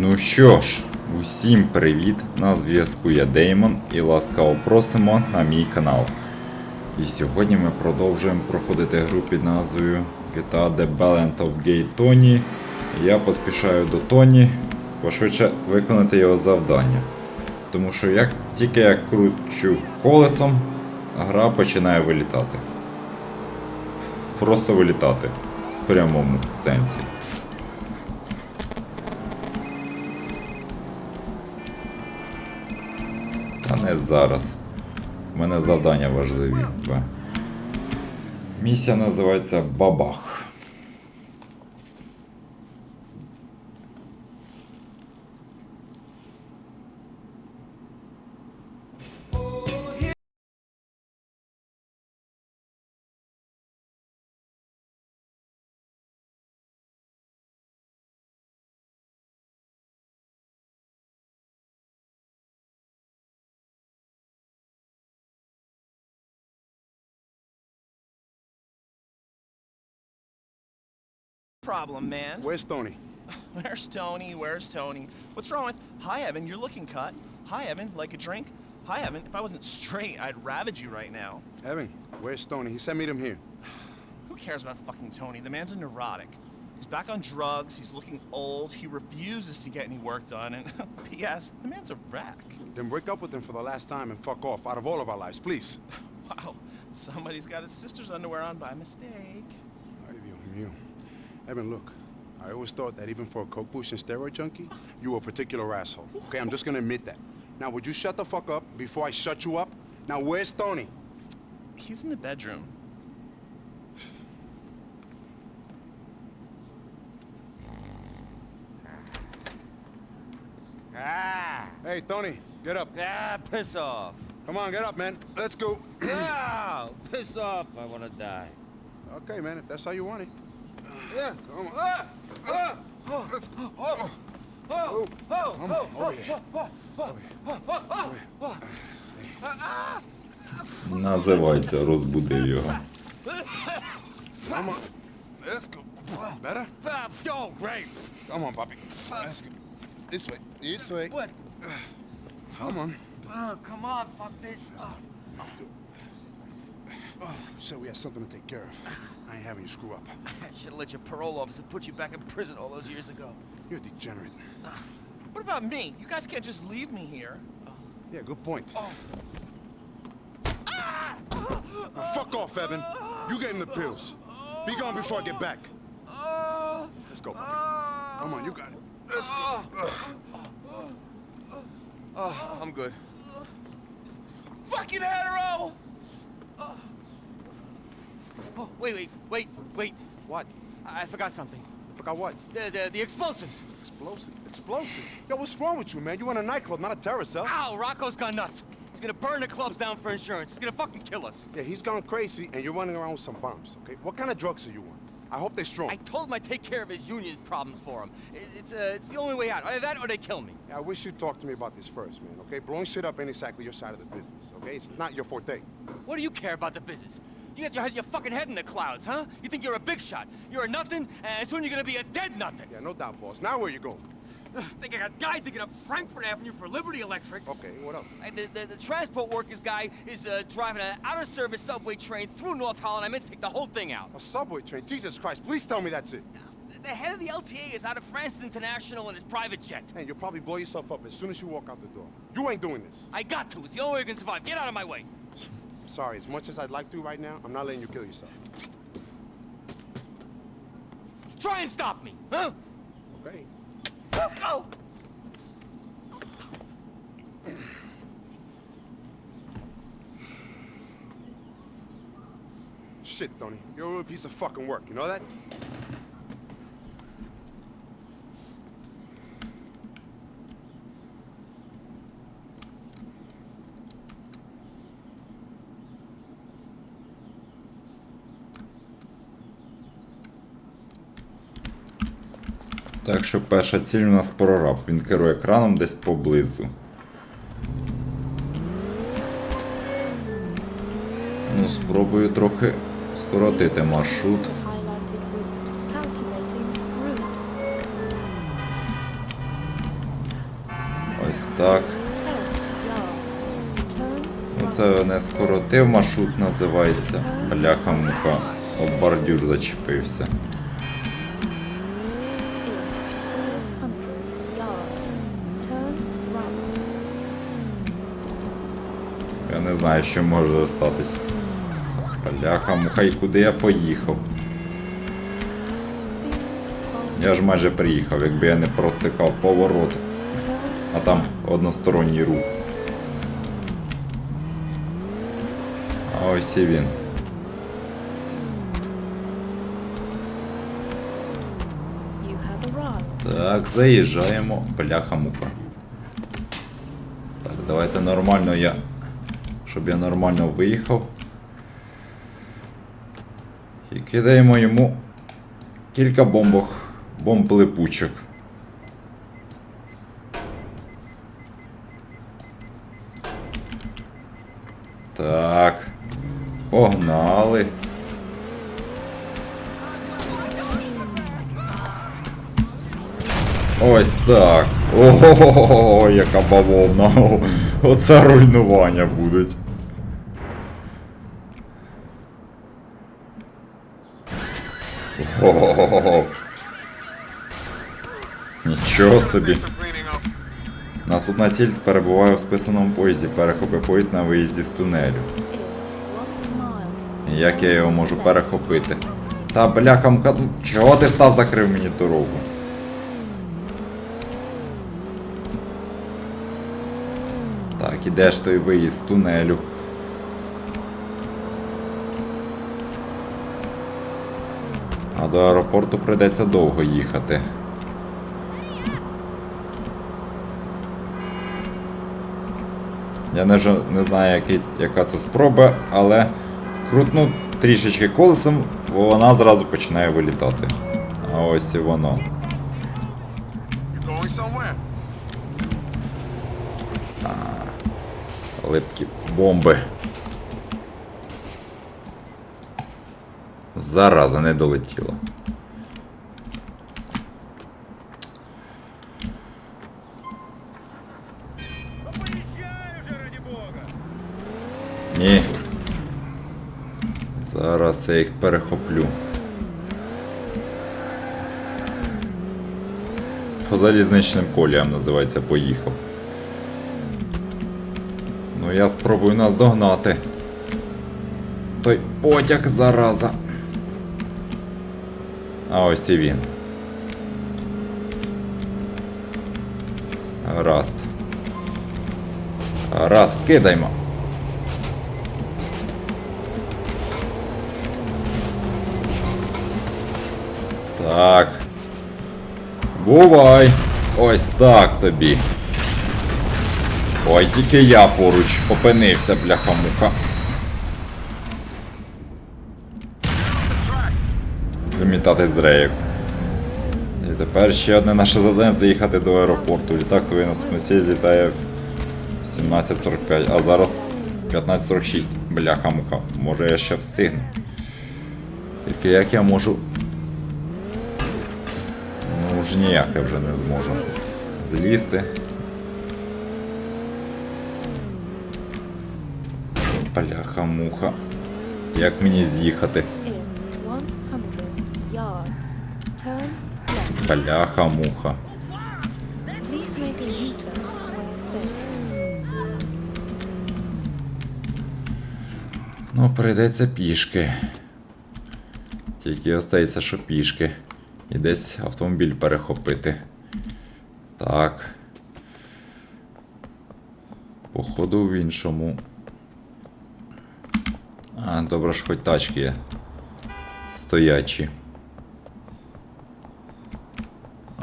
Ну що ж, усім привіт! На зв'язку я Деймон і ласкаво просимо на мій канал. І сьогодні ми продовжуємо проходити гру під назвою GTA The Balance of Gay Tony. Я поспішаю до Тоні пошвидше виконати його завдання. Тому що як тільки я кручу колесом, гра починає вилітати. Просто вилітати. В прямому сенсі. Не зараз. У мене завдання важливі. Місія називається Бабах. Problem, man? Where's Tony? Where's Tony? Where's Tony? What's wrong with... Hi, Evan. You're looking cut. Hi, Evan. Like a drink? Hi, Evan. If I wasn't straight, I'd ravage you right now. Evan, where's Tony? He said meet him here. Who cares about fucking Tony? The man's a neurotic. He's back on drugs. He's looking old. He refuses to get any work done. And P.S. The man's a wreck. Then break up with him for the last time and fuck off out of all of our lives, please. Wow. Somebody's got his sister's underwear on by mistake. Ay, Dios mío. Evan, look. I always thought that even for a coke push and steroid junkie, you were a particular asshole. Okay, I'm just gonna admit that. Now, would you shut the fuck up before I shut you up? Now, where's Tony? He's in the bedroom. Ah! Hey, Tony, get up. Ah, piss off. Come on, get up, man. Let's go. Ah, piss off. I want to die. okay, man, if that's how you want it. Yeah. Come on. Ah! Ah! Oh! Let's go. Oh! Oh! Oh, Oh! come on. Oh, yeah. Oh, yeah. Називається розбудив його. Come on. Let's go. Better? Ah, oh, great. Come on, Bobby. Let's go. This way. This way. What? Come on. Oh, come on, fuck this. Oh. You said we had something to take care of. I ain't having you screw up. I should have let your parole officer put you back in prison all those years ago. You're a degenerate. Ah, what about me? You guys can't just leave me here. Yeah, good point. Oh. Now, fuck off, Evan. You gave him the pills. Be gone before I get back. Let's go. Come on, you got it. Let's go. Oh, I'm good. Fucking hetero! Oh, oh, wait, wait, wait, wait. What? I, I forgot something. Forgot what? The, the, the explosives. Explosive. Explosive. Yo, what's wrong with you, man? You want a nightclub, not a terrorist cell. Ow, Rocco's gone nuts. He's gonna burn the clubs down for insurance. He's gonna fucking kill us. Yeah, he's gone crazy, and you're running around with some bombs, okay? What kind of drugs are you on? I hope they're strong. I told him I'd take care of his union problems for him. It's, uh, it's the only way out. Either that or they kill me. I wish you'd talk to me about this first, man, okay? Blowing shit up ain't exactly your side of the business, okay? It's not your forte. What do you care about the business? You got your, your fucking head in the clouds, huh? You think you're a big shot. You're a nothing, and soon you're gonna be a dead nothing. Yeah, no doubt, boss. Now where you going? I got guy thinking of Frankfurt Avenue for Liberty Electric. Okay, what else? And the, the, the transport workers guy is uh, driving an out-of-service subway train through North Holland. I meant to take the whole thing out. A subway train. Jesus Christ, please tell me that's it. The- The head of the LTA is out of France International in his private jet. And you'll probably blow yourself up as soon as you walk out the door. You ain't doing this. I got to. It's the only way we can survive. Get out of my way. Sorry, as much as I'd like to right now, I'm not letting you kill yourself. Try and stop me, huh? Okay? Shit, Tony. You're a piece of fucking work, you know that? Так що перша ціль у нас прораб. Він керує екраном десь поблизу. Ну, спробую трохи скоротити маршрут. Ось так. Ну це не скоротив маршрут називається. Бляха муха. Об бордюр зачепився. Я не знаю, що може статися. Бляха муха, і куди я поїхав? Я ж майже приїхав, якби я не протикав поворот, а там односторонній рух. А ось і він. Так, заїжджаємо. Бляха-муха. Так, давайте нормально я. Щоб я нормально виїхав. І кидаємо йому кілька бомбок. Бомб липучок. Так. Погнали. Ось так. Ого, яка бавовна. Оце руйнування будуть. Ого. Нічого собі. Наступна ціль перебуває в списаному поїзді. Перехопи поїзд на виїзді з тунелю. Як я його можу перехопити? Та бляха мка, ну чого ти став закрив мені дорогу? Так, і де ж той виїзд з тунелю? А до аеропорту прийдеться довго їхати. Я не, не знаю, який, яка це спроба, але крутну трішечки колесом, вона зразу починає вилітати. А ось і воно. Липкі бомби. Зараза не долетіла. Ні. Зараз я їх перехоплю. По залізничним коліям називається поїхав. Ну я спробую нас догнати. Той потяг зараза. А ось і він. Гаразд. Гаразд, кидаймо. Так. Бувай. Ось так тобі. Ой, тільки я поруч опинився, бляха-муха. Вимітати з рейок. І тепер ще одне наше завдання заїхати до аеропорту. Літак твоєї наступної цілі злітає в 17.45, а зараз 15.46. Бляха-муха. Може я ще встигну. Тільки як я можу. Ну ж ніяк я вже не зможу. Злізти. Бляха-муха. Як мені з'їхати? Бляха-муха. Ну, прийдеться пішки. Тільки остається, що пішки. І десь автомобіль перехопити. Так. Походу в іншому. А, добре, ж хоч тачки є. Стоячі.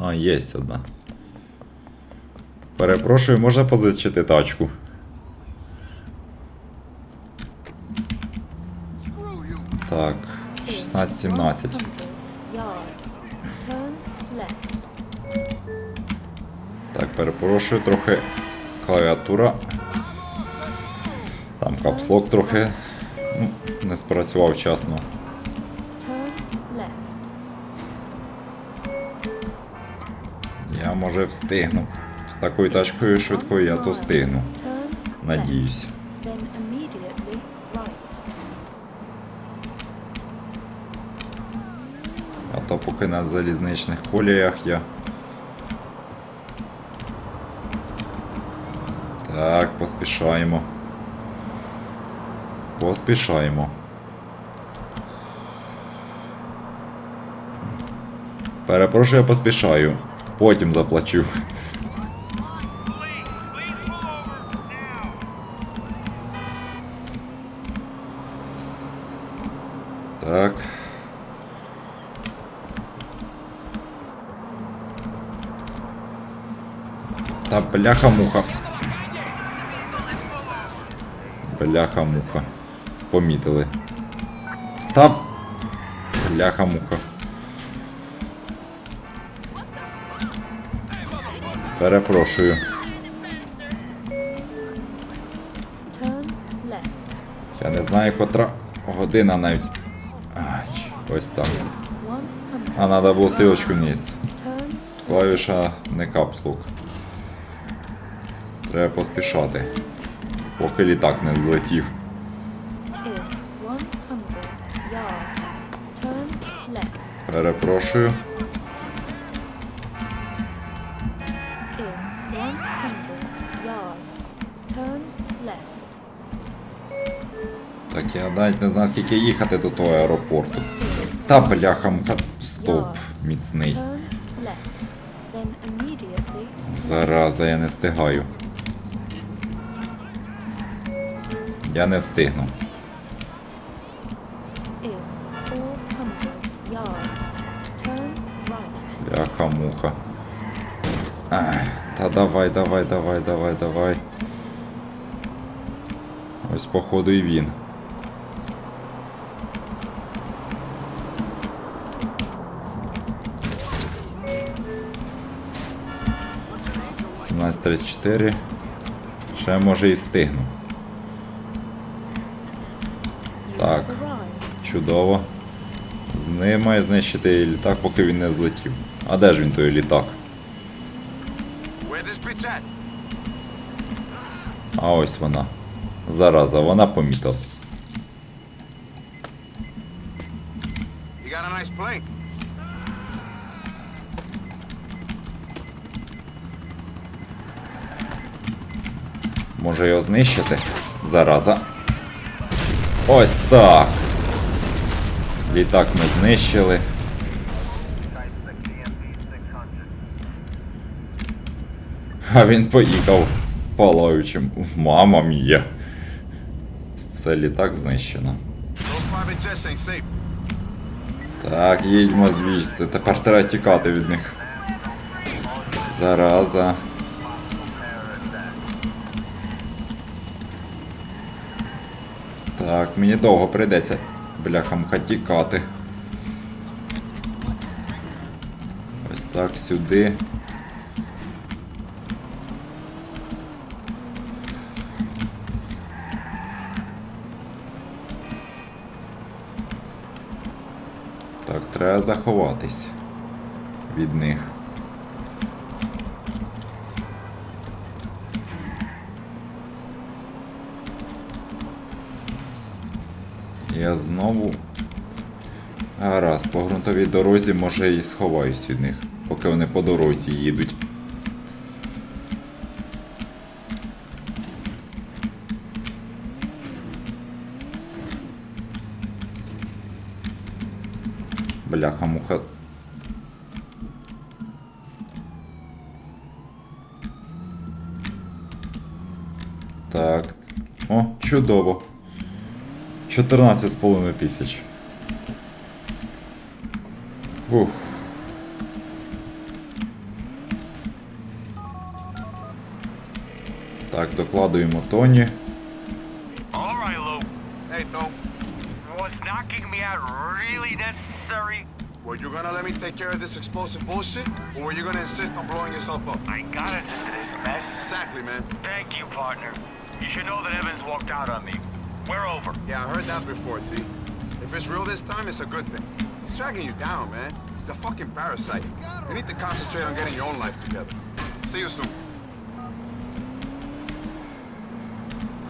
А, є одна. Перепрошую, можна позичити тачку? Так, 16-17. Так, перепрошую, трохи клавіатура. Там капслок трохи ну, не спрацював вчасно. Може встигну. такою тачкою швидкою я то встигну. Надіюсь. А то поки на залізничних коліях я. Так, поспішаємо. Поспішаємо. Перепрошую, я поспішаю. Потім заплачу. Так. Та бляха-муха. Бляха-муха. Помітили. Та бляха-муха. Перепрошую. Я не знаю, котра година навіть. Ач, ось. 100. А треба було стрілочку вниз. Клавіша не капслук. Треба поспішати. Поки літак не злетів. in 100 yards. Turn left. Перепрошую. Так я навіть не знаю, скільки їхати до того аеропорту. Та бляха муха. Стоп, міцний. Зараза, я не встигаю. Я не встигну. in 400 yards. Turn right. Бляха муха. Ах, та давай, давай, давай, давай, давай. Ось походу і він. Сімнадцять тридцять чотири. Ще може і встигну. Так. Чудово. З ним має знищити літак, поки він не злетів. А де ж він той літак? А ось вона. Зараза, вона помітила. Може його знищити? Зараза. Ось так. Літак ми знищили. А він поїхав палаючим. Мама мія. Все, літак знищено. Так, їдьмо звідси. Тепер треба тікати від них. Зараза. Так, мені довго прийдеться бляхамха тікати. Ось так сюди. Так, треба заховатись від них. Я знову. Гаразд, по ґрунтовій дорозі може і сховаюсь від них, поки вони по дорозі їдуть. Бляха-муха. Так. О, чудово. 14,5 тисяч. Ух. Так, докладуємо Тоні. Out really necessary? Were you gonna let me take care of this explosive bullshit? Or were you gonna insist on blowing yourself up? I got into this mess. Exactly, man. Thank you, partner. You should know that Evans walked out on me. We're over. Yeah, I heard that before, T. If it's real this time, it's a good thing. He's dragging you down, man. He's a fucking parasite. You need to concentrate on getting your own life together. See you soon.